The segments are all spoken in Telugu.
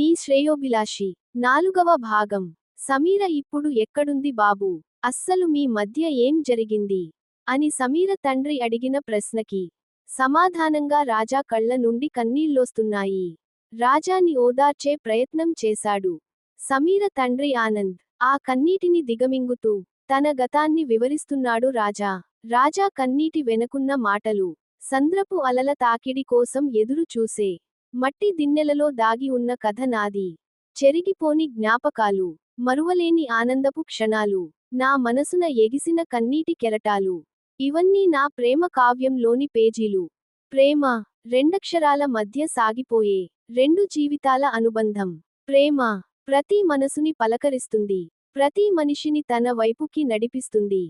నీ శ్రేయోభిలాషి. నాలుగవ భాగం. సమీర ఇప్పుడు ఎక్కడుంది బాబూ? అస్సలు మీ మధ్య ఏం జరిగింది? అని సమీర తండ్రి అడిగిన ప్రశ్నకి. సమాధానంగా రాజా కళ్ళ నుండి కన్నీళ్ళొస్తున్నాయి. రాజాని ఓదార్చే ప్రయత్నం చేశాడు. సమీర తండ్రి ఆనంద్ ఆ కన్నీటిని దిగమింగుతూ తన గతాన్ని వివరిస్తున్నాడు రాజా. రాజా కన్నీటి వెనకున్న మాటలు. సంద్రపు అలల తాకిడి కోసం ఎదురు చూసే మట్టి దిన్నెలలో దాగి ఉన్న కథ నాది. చెరిగిపోని జ్ఞాపకాలు మరువలేని ఆనందపు క్షణాలు నా మనసున ఎగిసిన కన్నీటి కెరటాలు. ఇవన్నీ నా ప్రేమ కావ్యంలోని పేజీలు. ప్రేమ రెండక్షరాల మధ్య సాగిపోయే రెండు జీవితాల అనుబంధం. ప్రేమ ప్రతి మనసుని పలకరిస్తుంది ప్రతి మనిషిని తన వైపుకి నడిపిస్తుంది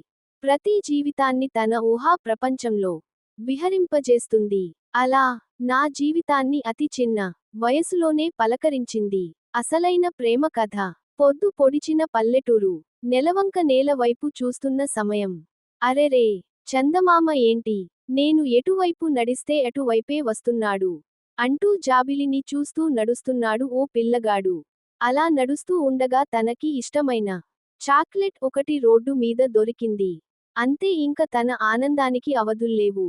ప్రతి జీవితాన్ని తన ఊహా ప్రపంచంలో విహరింపజేస్తుంది. అలా నా జీవితాన్ని అతి చిన్న వయసులోనే పలకరించింది. అసలైన ప్రేమ కథ. పొద్దు పొడిచిన పల్లెటూరు. నెలవంక నేల వైపు చూస్తున్న సమయం. అరెరే చందమామ ఏంటి? నేను ఎటువైపు నడిస్తే అటువైపే వస్తున్నాడు. అంటూ జాబిలిని చూస్తూ నడుస్తున్నాడు ఓ పిల్లగాడు. అలా నడుస్తూ ఉండగా తనకి ఇష్టమైన చాక్లెట్ ఒకటి రోడ్డు మీద దొరికింది. అంతే ఇంక తన ఆనందానికి అవధుల్లేవు.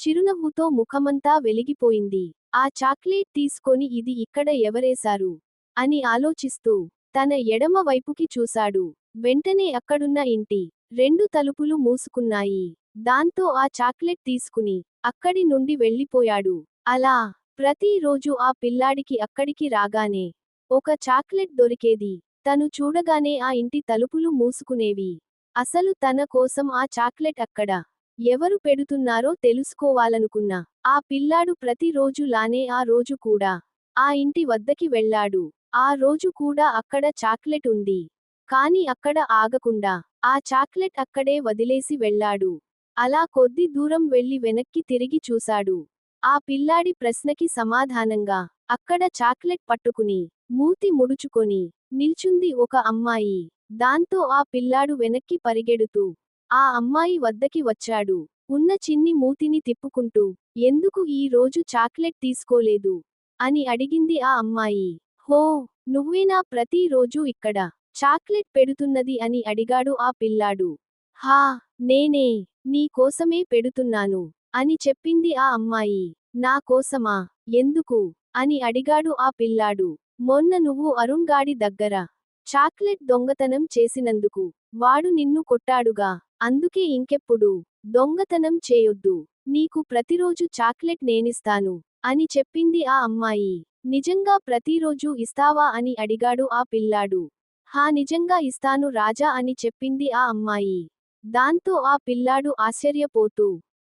చిరునవ్వుతో ముఖమంతా వెలిగిపోయింది. ఆ చాక్లెట్ తీసుకొని ఇది ఇక్కడ ఎవరేశారు అని ఆలోచిస్తూ తన ఎడమ వైపుకి చూశాడు. వెంటనే అక్కడున్న ఇంటి రెండు తలుపులు మూసుకున్నాయి. దాంతో ఆ చాక్లెట్ తీసుకుని అక్కడి నుండి వెళ్ళిపోయాడు. అలా ప్రతిరోజు ఆ పిల్లాడికి అక్కడికి రాగానే ఒక చాక్లెట్ దొరికేది. తను చూడగానే ఆ ఇంటి తలుపులు మూసుకునేవి. అసలు తన కోసం ఆ చాక్లెట్ అక్కడ ఎవరు పెడుతున్నారో తెలుసుకోవాలనుకున్నా. ఆ పిల్లాడు ప్రతిరోజు లానే ఆ రోజు కూడా. ఆ ఇంటి వద్దకి వెళ్ళాడు. ఆ రోజు కూడా అక్కడ చాక్లెట్ ఉంది. కాని అక్కడ ఆగకుండా. ఆ చాక్లెట్ అక్కడే వదిలేసి వెళ్ళాడు. అలా కొద్ది దూరం వెళ్ళి వెనక్కి తిరిగి చూశాడు. ఆ పిల్లాడి ప్రశ్నకి సమాధానంగా అక్కడ చాక్లెట్ పట్టుకుని మూతి ముడుచుకొని నిల్చుంది ఒక అమ్మాయి. దాంతో ఆ పిల్లాడు వెనక్కి పరిగెడుతూ ఆ అమ్మాయి వద్దకి వచ్చాడు. ఉన్న చిన్ని మూతిని తిప్పుకుంటూ ఎందుకు ఈ రోజు చాక్లెట్ తీసుకోలేదు? అని అడిగింది ఆ అమ్మాయి. హో నువ్వేనా ప్రతిరోజూ ఇక్కడ చాక్లెట్ పెడుతున్నది? అని అడిగాడు ఆ పిల్లాడు. హా నేనే నీ కోసమే పెడుతున్నాను అని చెప్పింది ఆ అమ్మాయి. నా కోసమా? ఎందుకు? అని అడిగాడు ఆ పిల్లాడు. మొన్న నువ్వు అరుణ్ గాడి దగ్గర చాక్లెట్ దొంగతనం చేసినందుకు వాడు నిన్ను కొట్టాడుగా. అందుకే ఇంకెప్పుడు దొంగతనం చేయొద్దు. నీకు ప్రతిరోజు చాక్లెట్ నేనిస్తాను అని చెప్పింది ఆ అమ్మాయి. నిజంగా ప్రతిరోజు ఇస్తావా అని అడిగాడు ఆ పిల్లాడు. హా నిజంగా ఇస్తాను రాజా అని చెప్పింది ఆ అమ్మాయి. దాంతో ఆ పిల్లాడు ఆశ్చర్యపోతూ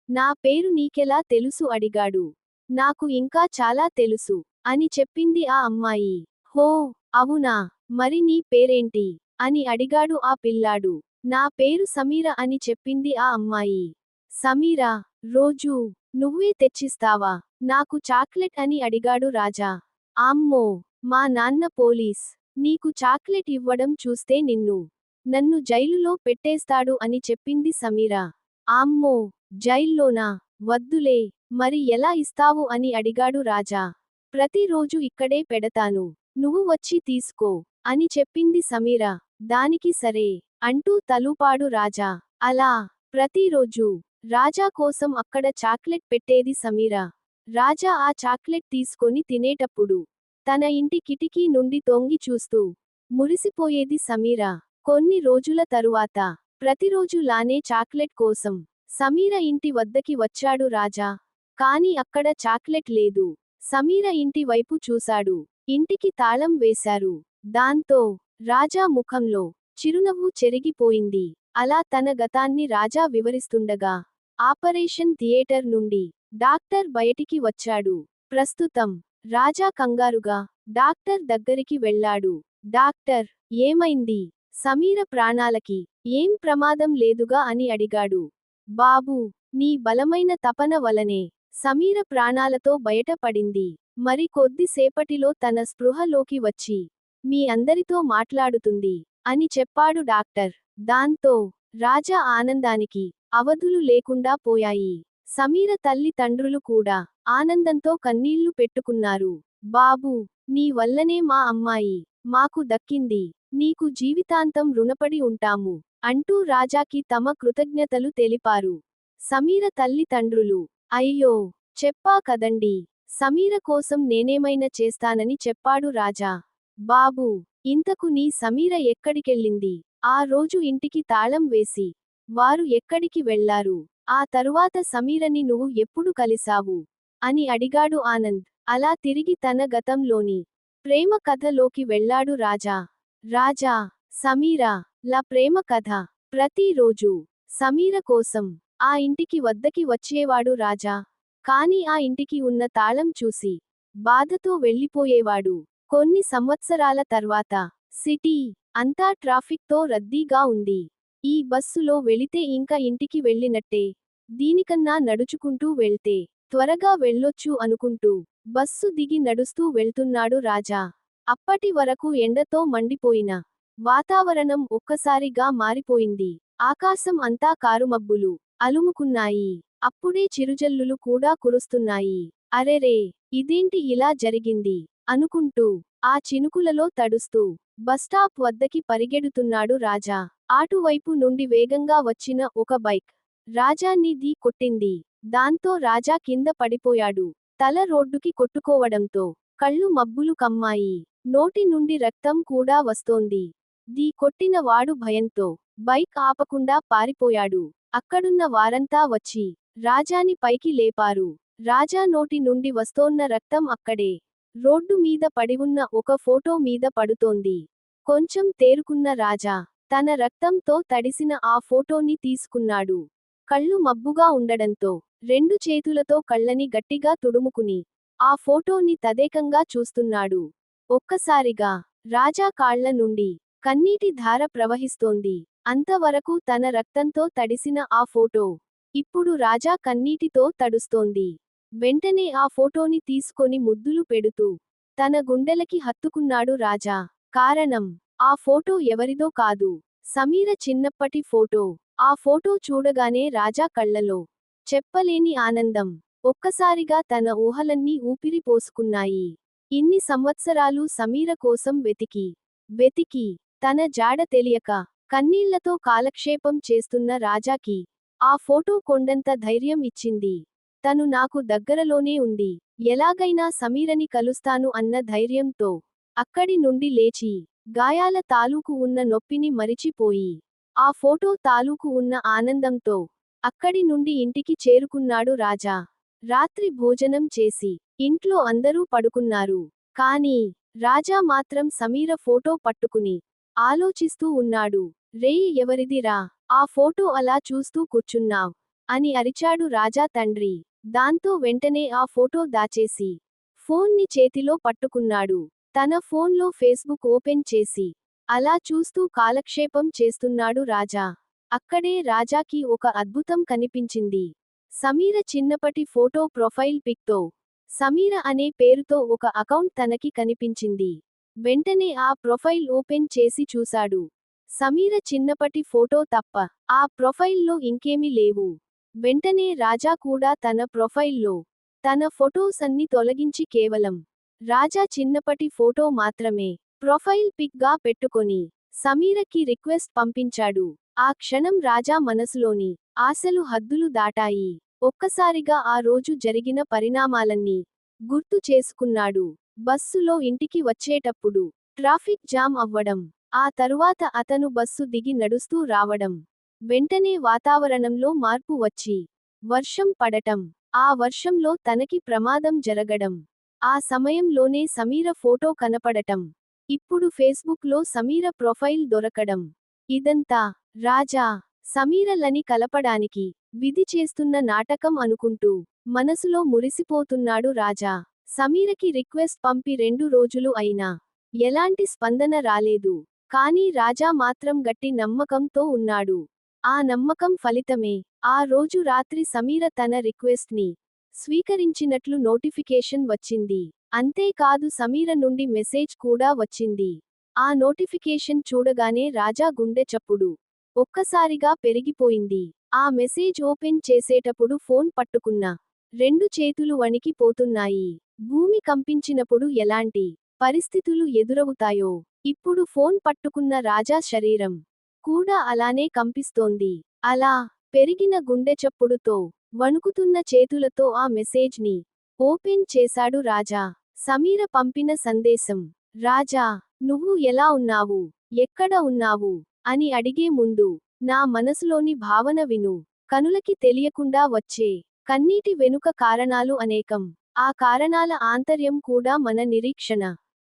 నా పేరు నీకెలా తెలుసు అడిగాడు. నాకు ఇంకా చాలా తెలుసు అని చెప్పింది ఆ అమ్మాయి. హో అవునా? మరి నీ పేరేంటి? అని అడిగాడు ఆ పిల్లాడు. నా పేరు సమీర అని చెప్పింది ఆ అమ్మాయి. సమీరా రోజూ నువ్వే తెచ్చిస్తావా? నాకు చాక్లెట్ అని అడిగాడు రాజా. అమ్మో మా నాన్న పోలీస్. నీకు చాక్లెట్ ఇవ్వడం చూస్తే నిన్ను నన్ను జైలులో పెట్టేస్తాడు అని చెప్పింది సమీరా. అమ్మో జైల్లోనా? వద్దులే మరి ఎలా ఇస్తావు అని అడిగాడు రాజా. ప్రతిరోజు ఇక్కడే పెడతాను నువ్వు వచ్చి తీసుకో అని చెప్పింది సమీర. దానికి సరే అంటూ తలూపాడు రాజా. అలా ప్రతిరోజు రాజా కోసం అక్కడ చాక్లెట్ పెట్టేది సమీరా. రాజా ఆ చాక్లెట్ తీసుకొని తినేటప్పుడు తన ఇంటి కిటికీ నుండి తొంగి చూస్తూ మురిసిపోయేది సమీరా. కొన్ని రోజుల తరువాత ప్రతిరోజు లానే చాక్లెట్ కోసం సమీర ఇంటి వద్దకి వచ్చాడు రాజా. కాని అక్కడ చాక్లెట్ లేదు. సమీర ఇంటి వైపు చూశాడు. ఇంటికి తాళం వేశారు. దాంతో రాజా ముఖంలో చిరునవ్వు చెరిగిపోయింది. అలా తన గతాన్ని రాజా వివరిస్తుండగా ఆపరేషన్ థియేటర్ నుండి డాక్టర్ బయటికి వచ్చాడు. ప్రస్తుతం రాజా కంగారుగా డాక్టర్ దగ్గరికి వెళ్ళాడు. డాక్టర్ ఏమైంది? సమీర ప్రాణాలకి ఏం ప్రమాదం లేదుగా అని అడిగాడు. బాబూ నీ బలమైన తపన వలనే సమీర ప్రాణాలతో బయటపడింది. మరి కొద్దిసేపటిలో తన స్పృహలోకి వచ్చి మీ అందరితో మాట్లాడుతుంది. అని చెప్పాడు డాక్టర్. దాంతో రాజా ఆనందానికి అవధులు లేకుండా పోయాయి. సమీర తల్లి తండ్రులు కూడా ఆనందంతో కన్నీళ్ళు పెట్టుకున్నారు. బాబూ నీ వల్లనే మా అమ్మాయి మాకు దక్కింది. నీకు జీవితాంతం రుణపడి ఉంటాము అంటూ రాజాకి తమ కృతజ్ఞతలు తెలిపారు. సమీర తల్లి తండ్రులు అయ్యో చెప్పా కదండి. సమీర కోసం నేనేమైనా చేస్తానని చెప్పాడు రాజా. బాబూ ఇంతకు నీ సమీర ఎక్కడికెళ్ళింది? ఆ రోజు ఇంటికి తాళం వేసి వారు ఎక్కడికి వెళ్ళారు? ఆ తరువాత సమీరని నువ్వు ఎప్పుడు కలిశావు? అని అడిగాడు ఆనంద్. అలా తిరిగి తన గతంలోని ప్రేమ కథలోకి వెళ్ళాడు రాజా. రాజా సమీరా ల ప్రేమ కథ. ప్రతిరోజు సమీర కోసం ఆ ఇంటికి వద్దకి వచ్చేవాడు రాజా. కాని ఆ ఇంటికి ఉన్న తాళం చూసి బాధతో వెళ్ళిపోయేవాడు. కొన్ని సంవత్సరాల తర్వాత సిటీ అంతా ట్రాఫిక్తో రద్దీగా ఉంది. ఈ బస్సులో వెళితే ఇంకా ఇంటికి వెళ్ళినట్టే దీనికన్నా నడుచుకుంటూ వెళ్తే త్వరగా వెళ్ళొచ్చు అనుకుంటూ బస్సు దిగి నడుస్తూ వెళ్తున్నాడు రాజా. అప్పటి వరకు ఎండతో మండిపోయిన వాతావరణం ఒక్కసారిగా మారిపోయింది. ఆకాశం అంతా కారుమబ్బులు అలుముకున్నాయి. అప్పుడే చిరుజల్లులు కూడా కురుస్తున్నాయి. అరెరే! ఇదేంటి ఇలా జరిగింది? అనుకుంటూ ఆ చినుకులలో తడుస్తూ బస్టాప్ వద్దకి పరిగెడుతున్నాడు రాజా. అటువైపు నుండి వేగంగా వచ్చిన ఒక బైక్. రాజాన్ని దీ కొట్టింది. దాంతో రాజా కింద పడిపోయాడు. తల రోడ్డుకి కొట్టుకోవడంతో కళ్ళు మబ్బులు కమ్మాయి. నోటి నుండి రక్తం కూడా వస్తోంది. దీ కొట్టిన వాడు భయంతో బైక్ ఆపకుండా పారిపోయాడు. అక్కడున్న వారంతా వచ్చి రాజాని పైకి లేపారు. రాజా నోటి నుండి వస్తోన్న రక్తం అక్కడే. రోడ్డు మీద పడివున్న ఒక ఫోటో మీద పడుతోంది. కొంచెం తేరుకున్న రాజా తన రక్తంతో తడిసిన ఆ ఫోటోని తీసుకున్నాడు. కళ్ళు మబ్బుగా ఉండడంతో రెండు చేతులతో కళ్ళని గట్టిగా తుడుముకుని ఆ ఫోటోని తదేకంగా చూస్తున్నాడు. ఒక్కసారిగా రాజా కాళ్ళ నుండి కన్నీటి ధార ప్రవహిస్తోంది. అంతవరకు తన రక్తంతో తడిసిన ఆ ఫోటో ఇప్పుడు రాజా కన్నీటితో తడుస్తోంది. వెంటనే ఆ ఫోటోని తీసుకొని ముద్దులు పెడుతూ తన గుండెలకి హత్తుకున్నాడు రాజా. కారణం ఆ ఫోటో ఎవరిదో కాదు. సమీర చిన్నప్పటి ఫోటో. ఆ ఫోటో చూడగానే రాజా కళ్ళలో చెప్పలేని ఆనందం. ఒక్కసారిగా తన ఊహలన్నీ ఊపిరిపోసుకున్నాయి ఇన్ని సంవత్సరాలు సమీర కోసం వెతికి వెతికి తన జాడ తెలియక కన్నీళ్ళతో కాలక్షేపం చేస్తున్న రాజాకి ఆ ఫోటో కొండంత ధైర్యం ఇచ్చింది. తను నాకు దగ్గరలోనే ఉంది. ఎలాగైనా సమీరని కలుస్తాను అన్న ధైర్యంతో అక్కడి నుండి లేచి గాయాల తాలూకు ఉన్న నొప్పిని మరిచిపోయి ఆ ఫోటో తాలూకు ఉన్న ఆనందంతో అక్కడి నుండి ఇంటికి చేరుకున్నాడు రాజా. రాత్రి భోజనం చేసి ఇంట్లో అందరూ పడుకున్నారు. కానీ రాజా మాత్రం సమీర ఫోటో పట్టుకుని ఆలోచిస్తూ ఉన్నాడు. రేయి ఎవరిదిరా ఆ ఫోటో అలా చూస్తూ కూర్చున్నావ్ అని అరిచాడు రాజా తండ్రి. దాంతో వెంటనే ఆ ఫోటో దాచేసి ఫోన్ని చేతిలో పట్టుకున్నాడు. తన ఫోన్లో ఫేస్బుక్ ఓపెన్ చేసి అలా చూస్తూ కాలక్షేపం చేస్తున్నాడు రాజా. అక్కడే రాజాకి ఒక అద్భుతం కనిపించింది. సమీర చిన్నపటి ఫోటో ప్రొఫైల్ పిక్తో సమీర అనే పేరుతో ఒక అకౌంట్ తనకి కనిపించింది. వెంటనే ఆ ప్రొఫైల్ ఓపెన్ చేసి చూశాడు. సమీర చిన్నపటి ఫోటో తప్ప ఆ ప్రొఫైల్లో ఇంకేమీ లేవు. వెంటనే రాజా కూడా తన ప్రొఫైల్లో తన ఫొటోస్ అన్ని తొలగించి కేవలం రాజా చిన్నపటి ఫోటో మాత్రమే ప్రొఫైల్ పిక్గా పెట్టుకొని సమీరకి రిక్వెస్ట్ పంపించాడు. ఆ క్షణం రాజా మనసులోని ఆశలు హద్దులు దాటాయి. ఒక్కసారిగా ఆ రోజు జరిగిన పరిణామాలన్నీ గుర్తు చేసుకున్నాడు. బస్సులో ఇంటికి వచ్చేటప్పుడు ట్రాఫిక్ జామ్ అవ్వడం ఆ తరువాత అతను బస్సు దిగి నడుస్తూ రావడం వెంటనే వాతావరణంలో మార్పు వచ్చి వర్షం పడటం. ఆ వర్షంలో తనకి ప్రమాదం జరగడం. ఆ సమయంలోనే సమీర ఫోటో కనపడటం. ఇప్పుడు ఫేస్బుక్లో సమీర ప్రొఫైల్ దొరకడం. ఇదంతా రాజా సమీరలని కలపడానికి విధి చేస్తున్న నాటకం అనుకుంటూ మనసులో మురిసిపోతున్నాడు రాజా. సమీరకి రిక్వెస్ట్ పంపి రెండు రోజులు అయినా ఎలాంటి స్పందన రాలేదు. కానీ రాజా మాత్రం గట్టి నమ్మకంతో ఉన్నాడు. ఆ నమ్మకం ఫలితమే. ఆ రోజు రాత్రి సమీర తన రిక్వెస్ట్ని స్వీకరించినట్లు నోటిఫికేషన్ వచ్చింది. అంతేకాదు సమీర నుండి మెసేజ్ కూడా వచ్చింది. ఆ నోటిఫికేషన్ చూడగానే రాజా గుండె చప్పుడు. ఒక్కసారిగా పెరిగిపోయింది. ఆ మెసేజ్ ఓపెన్ చేసేటప్పుడు ఫోన్ పట్టుకున్న. రెండు చేతులు వణికి పోతున్నాయి. భూమి కంపించినప్పుడు ఎలాంటి పరిస్థితులు ఎదురవుతాయో. ఇప్పుడు ఫోన్ పట్టుకున్న రాజా శరీరం. కూడా అలానే కంపిస్తోంది. అలా పెరిగిన గుండె చప్పుడుతో వణుకుతున్న చేతులతో ఆ మెసేజ్ని ఓపెన్ చేశాడు రాజా. సమీర పంపిన సందేశం రాజా నువ్వు ఎలా ఉన్నావు? ఎక్కడ ఉన్నావు? అని అడిగే ముందు నా మనసులోని భావన విను. కనులకి తెలియకుండా వచ్చే కన్నీటి వెనుక కారణాలు అనేకం. ఆ కారణాల ఆంతర్యం కూడా మన నిరీక్షణ.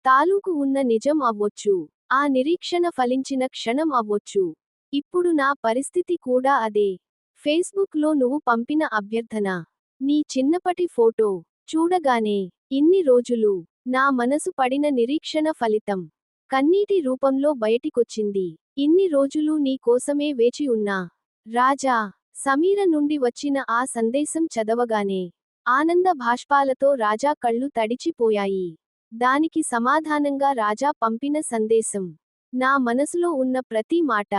తాలూకు ఉన్న నిజం అవ్వొచ్చు. ఆ నిరీక్షణ ఫలించిన క్షణం అవ్వొచ్చు. ఇప్పుడు నా పరిస్థితి కూడా అదే. ఫేస్బుక్లో నువ్వు పంపిన అభ్యర్థన. నీ చిన్నపటి ఫోటో. చూడగానే ఇన్ని రోజులు నా మనసు పడిన నిరీక్షణ ఫలితం. కన్నీటి రూపంలో బయటికొచ్చింది. ఇన్ని రోజులు నీ కోసమే వేచి ఉన్నా. రాజా సమీర నుండి వచ్చిన ఆ సందేశం చదవగానే ఆనంద భాష్పాలతో రాజా కళ్ళు తడిచిపోయాయి. దానికి సమాధానంగా రాజా పంపిన సందేశం. నా మనసులో ఉన్న ప్రతి మాట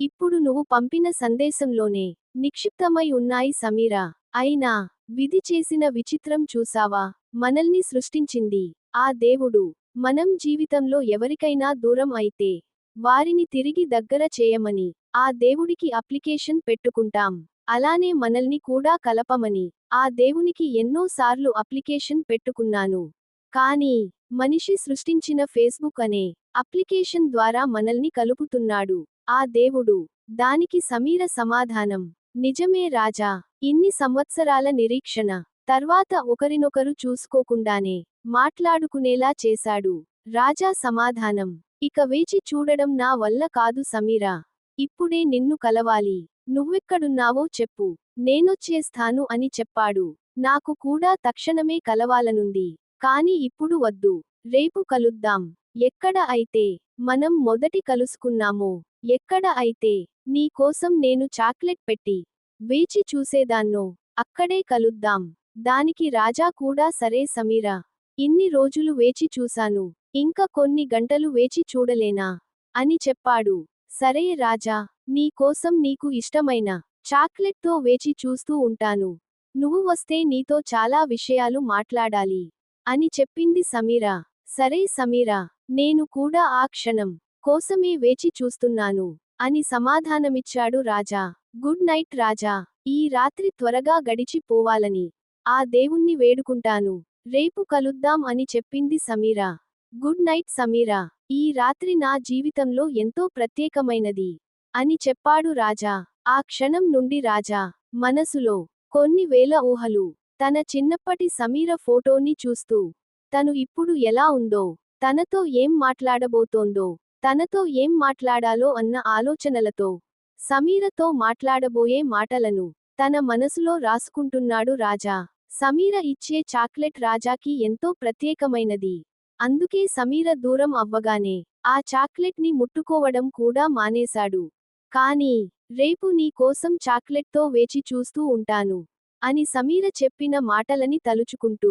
ఇప్పుడు నువ్వు పంపిన సందేశంలోనే నిక్షిప్తమై ఉన్నాయి సమీరా. అయినా విధి చేసిన విచిత్రం చూసావా? మనల్ని సృష్టించింది ఆ దేవుడు. మనం జీవితంలో ఎవరికైనా దూరం అయితే వారిని తిరిగి దగ్గర చేయమని ఆ దేవుడికి అప్లికేషన్ పెట్టుకుంటాం. అలానే మనల్ని కూడా కలపమని ఆ దేవునికి ఎన్నోసార్లు అప్లికేషన్ పెట్టుకున్నాను. కానీ మనిషి సృష్టించిన ఫేస్బుక్ అనే అప్లికేషన్ ద్వారా మనల్ని కలుపుతున్నాడు. ఆ దేవుడు దానికి సమీర సమాధానం. నిజమే రాజా ఇన్ని సంవత్సరాల నిరీక్షణ. తర్వాత ఒకరినొకరు చూసుకోకుండానే మాట్లాడుకునేలా చేశాడు. రాజా సమాధానం. ఇక వేచి చూడడం నా వల్ల కాదు సమీరా. ఇప్పుడే నిన్ను కలవాలి. నువ్వెక్కడున్నావో చెప్పు. నేనొచ్చేస్తాను అని చెప్పాడు. నాకు కూడా తక్షణమే కలవాలనుంది. కాని ఇప్పుడు వద్దు. రేపు కలుద్దాం. ఎక్కడ అయితే మనం మొదటి కలుసుకున్నామో ఎక్కడ అయితే నీ కోసం నేను చాక్లెట్ పెట్టి వేచి చూసేదాన్నో అక్కడే కలుద్దాం. దానికి రాజా కూడా సరే సమీరా. ఇన్ని రోజులు వేచి చూశాను. ఇంక కొన్ని గంటలు వేచి చూడలేనా? అని చెప్పాడు. సరే రాజా నీ కోసం నీకు ఇష్టమైన చాక్లెట్తో వేచి చూస్తూ ఉంటాను. నువ్వు వస్తే నీతో చాలా విషయాలు మాట్లాడాలి. అని చెప్పింది సమీరా. సరే సమీరా నేను కూడా ఆ క్షణం కోసమే వేచి చూస్తున్నాను అని సమాధానమిచ్చాడు రాజా. గుడ్ నైట్ రాజా. ఈ రాత్రి త్వరగా గడిచిపోవాలని ఆ దేవుణ్ణి వేడుకుంటాను. రేపు కలుద్దాం అని చెప్పింది సమీరా. Good night Sameera. ఈ రాత్రి నా జీవితంలో ఎంతో ప్రత్యేకమైనది అని చెప్పాడు రాజా. ఆ క్షణం నుండి రాజా మనసులో కొన్ని వేల ఊహలు తన చిన్నప్పటి సమీర ఫోటోని చూస్తూ తను ఇప్పుడు ఎలా ఉందో తనతో ఏం మాట్లాడబోతోందో తనతో ఏం మాట్లాడాలో అన్న ఆలోచనలతో సమీరతో మాట్లాడబోయే మాటలను తన మనసులో రాసుకుంటున్నాడు రాజా. సమీర ఇచ్చే చాక్లెట్ రాజాకి ఎంతో ప్రత్యేకమైనది. అందుకే సమీర దూరం అవ్వగానే ఆ చాక్లెట్ని ముట్టుకోవడం కూడా మానేశాడు. కానీ రేపు నీ కోసం చాక్లెట్తో వేచి చూస్తూ ఉంటాను. అని సమీర చెప్పిన మాటలని తలుచుకుంటూ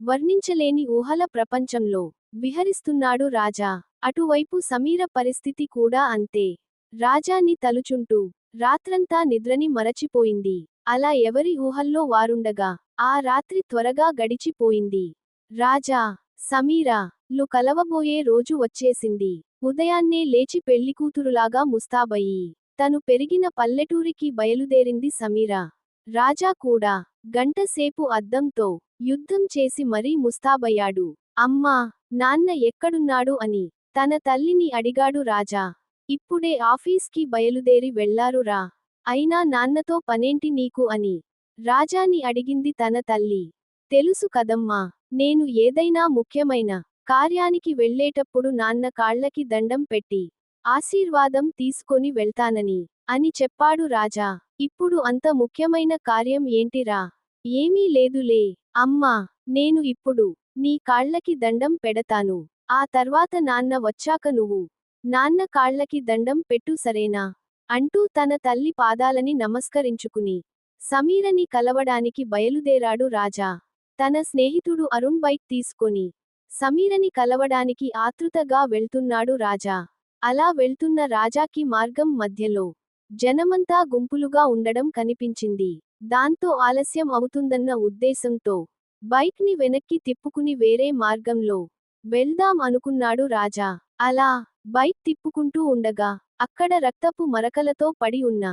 వర్ణించలేని ఊహల ప్రపంచంలో విహరిస్తున్నాడు రాజా. అటువైపు సమీర పరిస్థితి కూడా అంతే. రాజాని తలుచుంటూ రాత్రంతా నిద్రని మరచిపోయింది. అలా ఎవరి ఊహల్లో వారుండగా ఆ రాత్రి త్వరగా గడిచిపోయింది. రాజా సమీరా లు కలవబోయే రోజు వచ్చేసింది. ఉదయాన్నే లేచి పెళ్ళికూతురులాగా ముస్తాబయ్యి తను పెరిగిన పల్లెటూరికి బయలుదేరింది సమీరా. రాజా కూడా గంటసేపు అద్దంతో యుద్ధం చేసి మరీ ముస్తాబయ్యాడు. అమ్మా నాన్న ఎక్కడున్నాడు అని తన తల్లిని అడిగాడు రాజా. ఇప్పుడే ఆఫీస్కి బయలుదేరి వెళ్ళారు రా. అయినా నాన్నతో పనేంటి నీకు అని రాజాని అడిగింది తన తల్లి. తెలుసు కదమ్మా నేను ఏదైనా ముఖ్యమైన కార్యానికి వెళ్ళేటప్పుడు నాన్న కాళ్ళకి దండం పెట్టి ఆశీర్వాదం తీసుకొని వెళ్తానని అని చెప్పాడు రాజా. ఇప్పుడు అంత ముఖ్యమైన కార్యం ఏంటిరా ఏమీ లేదులే అమ్మా నేను ఇప్పుడు నీ కాళ్ళకి దండం పెడతాను. ఆ తర్వాత నాన్న వచ్చాక నువ్వు నాన్న కాళ్ళకి దండం పెట్టు సరేనా? అంటూ తన తల్లి పాదాలని నమస్కరించుకుని సమీరని కలవడానికి బయలుదేరాడు రాజా. తన స్నేహితుడు అరుణ్ బైక్ తీసుకొని సమీరని కలవడానికి ఆతృతగా వెళ్తున్నాడు రాజా. అలా వెళ్తున్న రాజాకి మార్గం మధ్యలో జనమంతా గుంపులుగా ఉండడం కనిపించింది. దాంతో ఆలస్యం అవుతుందన్న ఉద్దేశంతో బైక్ని వెనక్కి తిప్పుకుని వేరే మార్గంలో వెళ్దాం అనుకున్నాడు రాజా. అలా బైక్ తిప్పుకుంటూ ఉండగా అక్కడ రక్తపు మరకలతో పడి ఉన్న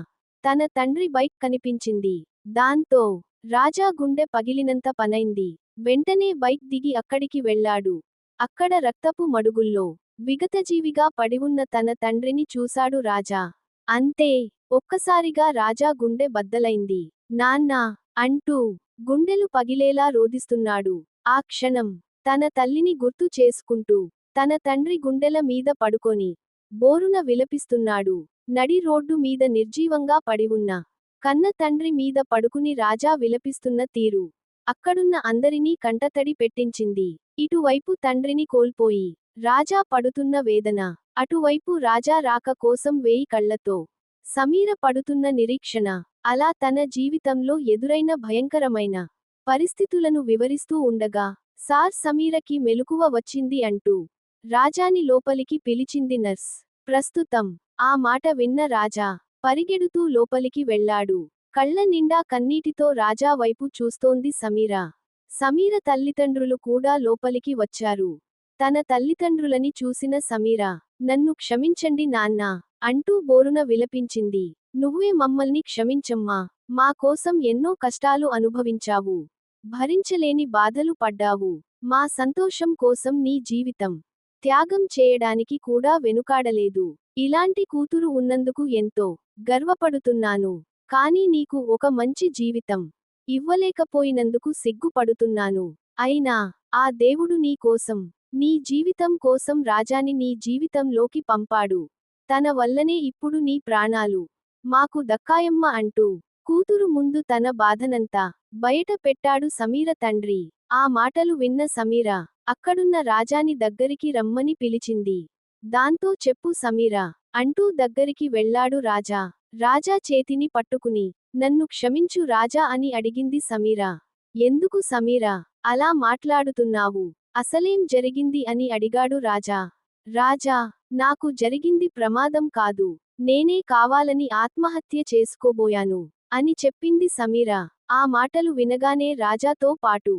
తన తండ్రి బైక్ కనిపించింది. దాంతో రాజా గుండె పగిలినంత పనైంది. వెంటనే బైక్ దిగి అక్కడికి వెళ్ళాడు. అక్కడ రక్తపు మడుగుల్లో విగతజీవిగా పడివున్న తన తండ్రిని చూశాడు రాజా. అంతే ఒక్కసారిగా రాజా గుండె బద్దలైంది. నాన్నా అంటూ గుండెలు పగిలేలా రోదిస్తున్నాడు ఆ క్షణం తన తల్లిని గుర్తు చేసుకుంటూ తన తండ్రి గుండెల మీద పడుకొని బోరున విలపిస్తున్నాడు. నడి రోడ్డు మీద నిర్జీవంగా పడివున్న కన్న తండ్రి మీద పడుకుని రాజా విలపిస్తున్న తీరు అక్కడున్న అందరినీ కంటతడి పెట్టించింది. ఇటువైపు తండ్రిని కోల్పోయి రాజా పడుతున్న వేదన. అటువైపు రాజా రాక కోసం వేయి కళ్ళతో సమీర పడుతున్న నిరీక్షణ. అలా తన జీవితంలో ఎదురైన భయంకరమైన పరిస్థితులను వివరిస్తూ ఉండగా సార్ సమీరకి మెలకువ వచ్చింది అంటూ రాజాని లోపలికి పిలిచింది నర్స్. ప్రస్తుతం ఆ మాట విన్న రాజా పరిగెడుతూ లోపలికి వెళ్ళాడు. కళ్ళ నిండా కన్నీటితో రాజా వైపు చూస్తోంది సమీర. సమీర తల్లిదండ్రులు కూడా లోపలికి వచ్చారు. తన తల్లిదండ్రులని చూసిన సమీర నన్ను క్షమించండి నాన్నా అంటూ బోరున విలపించింది. నువ్వే మమ్మల్ని క్షమించమ్మా మా కోసం ఎన్నో కష్టాలు అనుభవించావు. భరించలేని బాధలు పడ్డావు. మా సంతోషం కోసం నీ జీవితం త్యాగం చేయడానికి కూడా వెనుకాడలేదు. ఇలాంటి కూతురు ఉన్నందుకు ఎంతో గర్వపడుతున్నాను. కానీ నీకు ఒక మంచి జీవితం ఇవ్వలేకపోయినందుకు సిగ్గుపడుతున్నాను. అయినా ఆ దేవుడు నీ కోసం నీ జీవితం కోసం రాజాని నీ జీవితంలోకి పంపాడు. తన వల్లనే ఇప్పుడు నీ ప్రాణాలు. మాకు దక్కాయమ్మ అంటూ కూతురు ముందు తన బాధనంతా బయట పెట్టాడు సమీర తండ్రి. ఆ మాటలు విన్న సమీర అక్కడున్న రాజాని దగ్గరికి రమ్మని పిలిచింది. దాంతో చెప్పు సమీర అంటూ దగ్గరికి వెళ్ళాడు రాజా. రాజా చేతిని పట్టుకుని నన్ను క్షమించు రాజా అని అడిగింది సమీర. ఎందుకు సమీర? అలా మాట్లాడుతున్నావు. అసలేం జరిగింది అని అడిగాడు రాజా. రాజా నాకు జరిగింది ప్రమాదం కాదు నేనే కావాలని ఆత్మహత్య చేసుకోబోయాను అని చెప్పింది సమీర. ఆ మాటలు వినగానే రాజాతో పాటు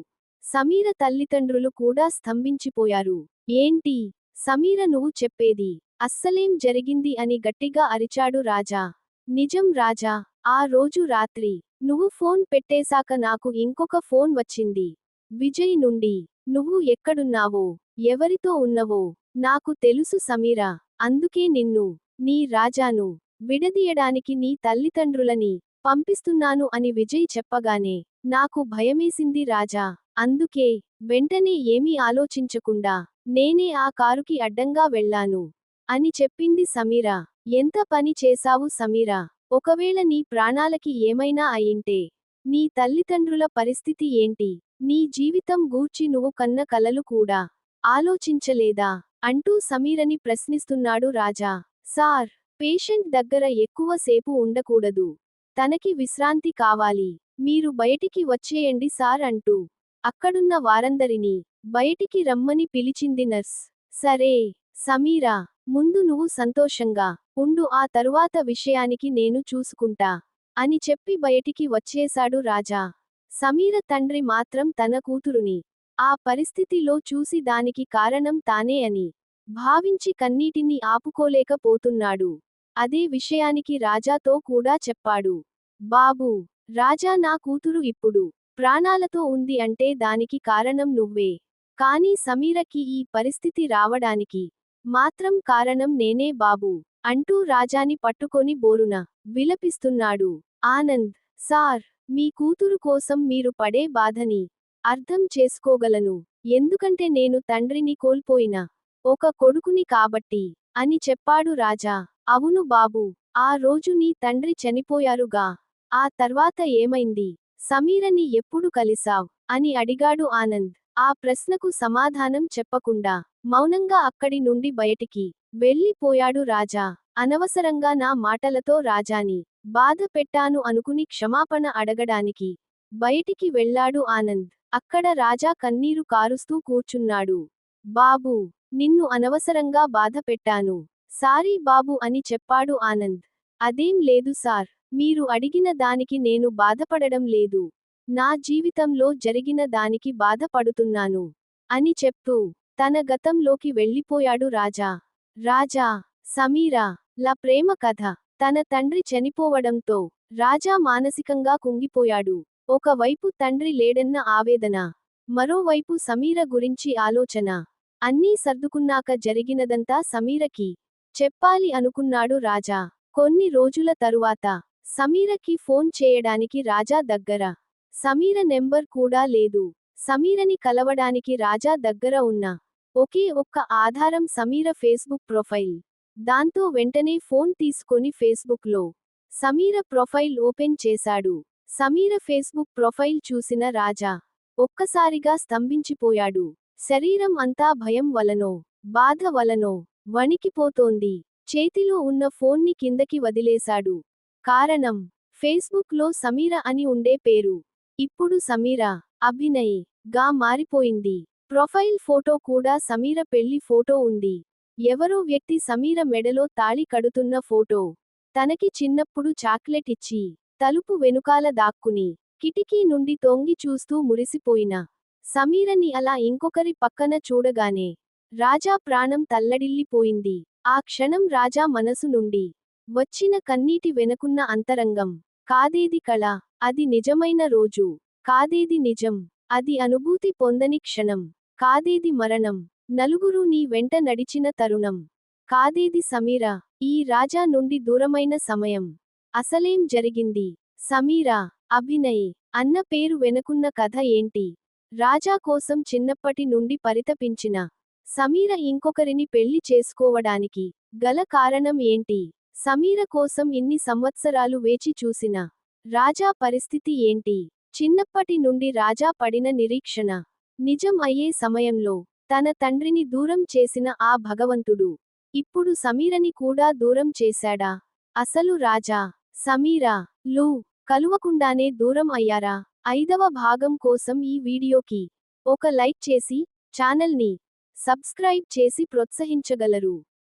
సమీర తల్లిదండ్రులు కూడా స్తంభించిపోయారు. ఏంటి? సమీర నువ్వు చెప్పేది అస్సలేం జరిగింది అని గట్టిగా అరిచాడు రాజా. నిజం రాజా ఆ రోజు రాత్రి నువ్వు ఫోన్ పెట్టేశాక నాకు ఇంకొక ఫోన్ వచ్చింది. విజయ్ నుండి నువ్వు ఎక్కడున్నావో ఎవరితో ఉన్నవో నాకు తెలుసు సమీరా అందుకే నిన్ను నీ రాజాను విడదీయడానికి నీ తల్లిదండ్రులని పంపిస్తున్నాను అని విజయ్ చెప్పగానే నాకు భయమేసింది రాజా అందుకే వెంటనే ఏమీ ఆలోచించకుండా నేనే ఆ కారుకి అడ్డంగా వెళ్ళాను అని చెప్పింది సమీరా ఎంత పని చేశావు సమీరా ఒకవేళ నీ ప్రాణాలకి ఏమైనా అయింటే నీ తల్లిదండ్రుల పరిస్థితి ఏంటి? నీ జీవితం గూర్చి నువ్వు కన్న కలలు కూడా ఆలోచించలేదా? అంటూ సమీరని ప్రశ్నిస్తున్నాడు రాజా. సార్ పేషెంట్ దగ్గర ఎక్కువ సేపు ఉండకూడదు. తనకి విశ్రాంతి కావాలి. మీరు బయటికి వచ్చేయండి సార్ అంటూ అక్కడున్న వారందరినీ బయటికి రమ్మని పిలిచింది నర్స్. సరే సమీరా ముందు నువ్వు సంతోషంగా ఉండు ఆ తరువాత విషయానికి నేను చూసుకుంటా. అని చెప్పి బయటికి వచ్చేశాడు రాజా. సమీర తండ్రి మాత్రం తన కూతురుని ఆ పరిస్థితిలో చూసి దానికి కారణం తానే అని భావించి కన్నీటిని ఆపుకోలేకపోతున్నాడు. అదే విషయానికి రాజాతో కూడా చెప్పాడు. బాబూ రాజా నా కూతురు ఇప్పుడు ప్రాణాలతో ఉంది అంటే దానికి కారణం నువ్వే. కానీ సమీరకి ఈ పరిస్థితి రావడానికి మాత్రం కారణం నేనే బాబూ. అంటూ రాజాని పట్టుకొని బోరున విలపిస్తున్నాడు. ఆనంద్ సార్ మీ కూతురు కోసం మీరు పడే బాధని అర్థం చేసుకోగలను. ఎందుకంటే నేను తండ్రిని కోల్పోయిన ఒక కొడుకుని కాబట్టి అని చెప్పాడు రాజా. అవును బాబు ఆ రోజు నీ తండ్రి చనిపోయారుగా. ఆ తర్వాత ఏమైంది? సమీరని ఎప్పుడు కలిసావ్ అని అడిగాడు ఆనంద్. ఆ ప్రశ్నకు సమాధానం చెప్పకుండా మౌనంగా అక్కడి నుండి బయటికి వెళ్ళిపోయాడు రాజా. అనవసరంగా నా మాటలతో రాజాని బాధ పెట్టాను అనుకుని క్షమాపణ అడగడానికి బయటికి వెళ్ళాడు ఆనంద్. అక్కడ రాజా కన్నీరు కారుస్తూ కూర్చున్నాడు. బాబూ నిన్ను అనవసరంగా బాధ పెట్టాను. సారీ బాబు అని చెప్పాడు ఆనంద్. అదేం లేదు సార్. మీరు అడిగిన దానికి నేను బాధపడడం లేదు. నా జీవితంలో జరిగిన దానికి బాధపడుతున్నాను అని చెప్తూ తన గతంలోకి వెళ్ళిపోయాడు రాజా. రాజా సమీరా ల ప్రేమ కథ. తన తండ్రి చనిపోవడంతో రాజా మానసికంగా కుంగిపోయాడు. ఒకవైపు తండ్రి లేడన్న ఆవేదన మరోవైపు సమీర గురించి ఆలోచన. అన్నీ సర్దుకున్నాక జరిగినదంతా సమీరకి చెప్పాలి అనుకున్నాడు రాజా. కొన్ని రోజుల తరువాత సమీరకి ఫోన్ చేయడానికి రాజా దగ్గర. సమీర నెంబర్ కూడా లేదు. సమీరని కలవడానికి రాజా దగ్గర ఉన్న ఒకే ఒక్క ఆధారం సమీర ఫేస్బుక్ ప్రొఫైల్. దాంతో వెంటనే ఫోన్ తీసుకొని ఫేస్బుక్లో సమీర ప్రొఫైల్ ఓపెన్ చేశాడు. సమీర ఫేస్బుక్ ప్రొఫైల్ చూసిన రాజా ఒక్కసారిగా స్తంభించిపోయాడు. శరీరం అంతా భయం వలనో బాధ వలనో వణికిపోతోంది. చేతిలో ఉన్న ఫోన్ని కిందకి వదిలేశాడు. కారణం ఫేస్బుక్లో సమీర అని ఉండే పేరు. ఇప్పుడు సమీరా అభినయ్గా మారిపోయింది. ప్రొఫైల్ ఫోటో కూడా సమీర పెళ్ళి ఫోటో ఉంది. ఎవరో వ్యక్తి సమీర మెడలో తాళి కడుతున్న ఫోటో. తనకి చిన్నప్పుడు చాక్లెట్ ఇచ్చి తలుపు వెనుకాల దాక్కుని కిటికీ నుండి తొంగి చూస్తూ మురిసిపోయిన. సమీరని అలా ఇంకొకరి పక్కన చూడగానే రాజా ప్రాణం తల్లడిల్లిపోయింది. ఆ క్షణం రాజా మనసు నుండి వచ్చిన కన్నీటి వెనుకున్న అంతరంగం. కాదేది కళ అది నిజమైన రోజు. కాదేది నిజం? అది అనుభూతి పొందని క్షణం. కాదేది మరణం? నలుగురు నీ వెంట నడిచిన తరుణం. కాదేది సమీరా? ఈ రాజా నుండి దూరమైన సమయం. అసలేం జరిగింది? సమీరా అభినయ్ అన్న పేరు వెనుకున్న కథ ఏంటి? రాజా కోసం చిన్నప్పటి నుండి పరితపించిన సమీర ఇంకొకరిని పెళ్ళి చేసుకోవడానికి గల కారణం ఏంటి? సమీర కోసం ఇన్ని సంవత్సరాలు వేచి చూసిన రాజా పరిస్థితి ఏంటి? చిన్నప్పటి నుండి రాజా పడిన నిరీక్షణ. నిజం అయ్యే సమయంలో తన తండ్రిని దూరం చేసిన ఆ భగవంతుడు ఇప్పుడు సమీరని కూడా దూరం చేశాడా? అసలు రాజా సమీరా లు కలువకుండానే దూరం అయ్యారా? ఐదవ భాగం కోసం ఈ వీడియోకి ఒక లైక్ చేసి ఛానల్ని సబ్స్క్రైబ్ చేసి ప్రోత్సహించగలరు.